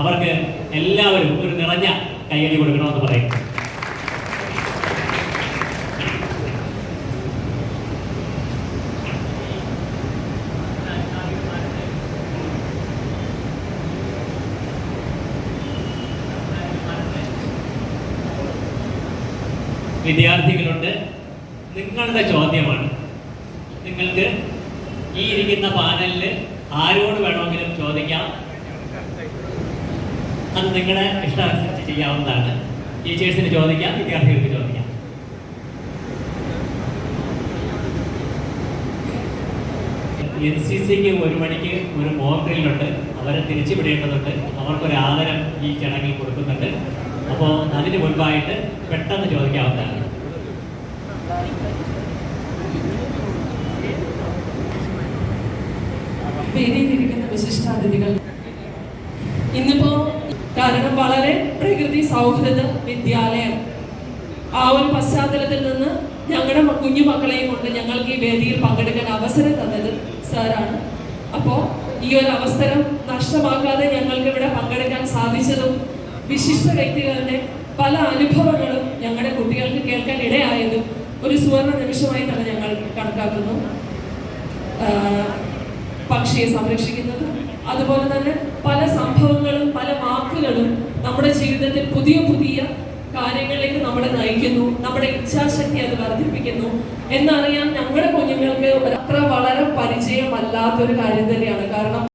അവർക്ക് എല്ലാവരും ഒരു നിറഞ്ഞ കയ്യടി കൊടുക്കണമെന്ന് പറയും. വിദ്യാർത്ഥികളുണ്ട്. നിങ്ങളുടെ ചോദ്യമാണ്. നിങ്ങൾക്ക് ഈ ഇരിക്കുന്ന പാനലിൽ ആരോട് വേണമെങ്കിലും ചോദിക്കാം. അത് നിങ്ങളുടെ ഇഷ്ടാനുസരിച്ച് ചെയ്യാവുന്നതാണ്. ടീച്ചേഴ്സിന് ചോദിക്കാം വിദ്യാർത്ഥികൾക്ക് ചോദിക്കാം. എൻ സി സിക്ക് ഒരു മണിക്ക് ഒരു മോക്ക് അവരെ തിരിച്ചു വിടേണ്ടതുണ്ട് അവർക്കൊരു ആദരം ഈ ചടങ്ങിൽ കൊടുക്കുന്നുണ്ട്. അപ്പോൾ അതിന് മുൻപായിട്ട് പെട്ടെന്ന് ചോദിക്കാവുന്നതാണ്. ഇന്നിപ്പോ കാരണം വളരെ പ്രകൃതി സൗഹൃദ വിദ്യാലയം. ആ ഒരു പശ്ചാത്തലത്തിൽ നിന്ന് ഞങ്ങളുടെ കുഞ്ഞു മക്കളെയും കൊണ്ട് ഞങ്ങൾക്ക് ഈ വേദിയിൽ പങ്കെടുക്കാൻ അവസരം തന്നത് സാറാണ്. അപ്പോൾ ഈ ഒരു അവസരം നഷ്ടമാക്കാതെ ഞങ്ങൾക്ക് ഇവിടെ പങ്കെടുക്കാൻ സാധിച്ചതും വിശിഷ്ട വ്യക്തികളുടെ പല അനുഭവങ്ങളും ഞങ്ങളുടെ കുട്ടികൾക്ക് കേൾക്കാൻ ഇടയായതും ഒരു സുവർണ നിമിഷമായി തന്നെ ഞങ്ങൾ കണക്കാക്കുന്നു. പക്ഷിയെ സംരക്ഷിക്കുന്നത്. അതുപോലെ തന്നെ പല സംഭവങ്ങളും പല വാക്കുകളും നമ്മുടെ ജീവിതത്തിൽ പുതിയ പുതിയ കാര്യങ്ങളിലേക്ക് നമ്മളെ നയിക്കുന്നു നമ്മുടെ ഇച്ഛാശക്തി അത് വർദ്ധിപ്പിക്കുന്നു എന്നറിയാൻ ഞങ്ങളുടെ കുഞ്ഞുങ്ങൾക്ക് അത്ര വളരെ പരിചയമല്ലാത്തൊരു കാര്യം തന്നെയാണ്. കാരണം